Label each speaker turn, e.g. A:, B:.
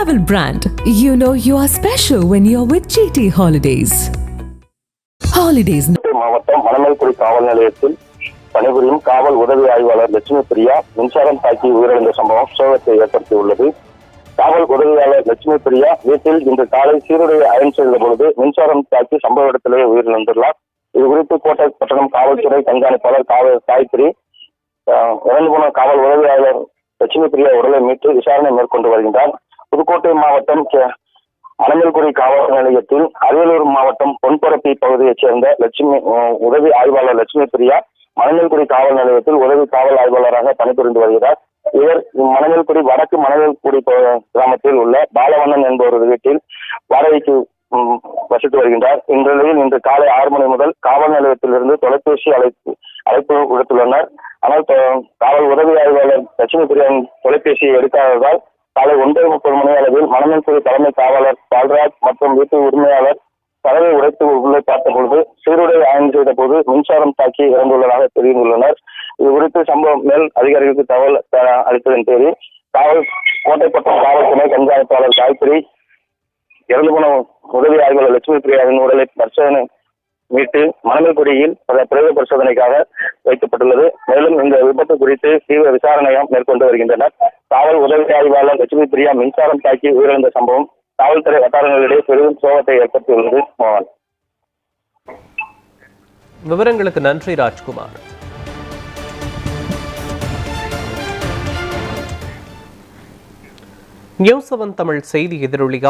A: travel brand. You know you are special when you're with GT Holidays. Holidays
B: மாவட்டம் மணமேல்குடி காவல் நிலையத்தில் பணிபுரியும் காவல் உதவி ஆய்வாளர் லட்சுமி பிரியா மின்சாரம் தாக்கி உயிரிழந்த சம்பவம் சோகத்தை ஏற்படுத்தியுள்ளது காவல் உதவியாளர் லட்சுமி பிரியா வீட்டில் இன்று காலை சீருடைய அயன் செய்த பொழுது மின்சாரம் தாக்கி சம்பவ இடத்திலேயே உயிரிழந்துள்ளார் இது குறித்து கோட்டை பட்டணம் காவல்துறை கண்காணிப்பாளர் காவல் காயத்ரி இறந்து போன காவல் உதவியாளர் லட்சுமி பிரியா உடலை மீட்டு விசாரணை மேற்கொண்டு வருகின்றார் புதுக்கோட்டை மாவட்டம் மணங்கல்குடி காவல் நிலையத்தில் அரியலூர் மாவட்டம் பொன்பரப்பி பகுதியைச் சேர்ந்த லட்சுமி உதவி ஆய்வாளர் லட்சுமி பிரியா மணங்கல்குடி காவல் நிலையத்தில் உதவி காவல் ஆய்வாளராக பணிபுரிந்து வருகிறார். இவர் மணங்கல்குடி வடக்கு மணங்கல்குடி கிராமத்தில் உள்ள பாலவண்ணன் என்பவரது வீட்டில் வாடகைக்கு வசித்து வருகின்றார். இந்நிலையில் இன்று காலை ஆறு மணி முதல் காவல் நிலையத்திலிருந்து தொலைபேசி அழைப்பு அழைப்பு விடுத்துள்ளனர். ஆனால் காவல் உதவி ஆய்வாளர் லட்சுமி பிரியாவின் தொலைபேசியை எடுக்காததால் காலை ஒன்பது முப்பது மணி அளவில் மணமன்சூரி தலைமை காவலர் பால்ராஜ் மற்றும் வீட்டு உரிமையாளர் கதவை உடைத்து உள்ளே பார்த்தபொழுது சீருடை ஆய்வு செய்த போது மின்சாரம் தாக்கி இறந்துள்ளதாக தெரிந்துள்ளனர். இது குறித்து சம்பவம் மேல் அதிகாரிகளுக்கு தகவல் அளித்ததன் பேரில் காவல் கோட்டைப்பட்டம் காவல்துறை கண்காணிப்பாளர் காயத்ரி இறந்து போன உதவி ஆய்வாளர் லட்சுமி பிரியாவின் உடலை பரிசோதனை மீட்டு மணமல்குடியில் பல பிரேத பரிசோதனைக்காக வைக்கப்பட்டுள்ளது. மேலும் இந்த விபத்து குறித்து தீவிர விசாரணையும் மேற்கொண்டு வருகின்றனர். காவல் உதவி ஆய்வாளர் லட்சுமி பிரியா மின்சாரம் தாக்கி உயிரிழந்த சம்பவம். காவல்துறை வட்டாரங்களிடையே பெரும் சோகத்தை ஏற்படுத்தியுள்ளது மோகன்.
C: விவரங்களுக்கு நன்றி ராஜ்குமார். நியூஸ் செவன் தமிழ் செய்தி எதிரொலியால்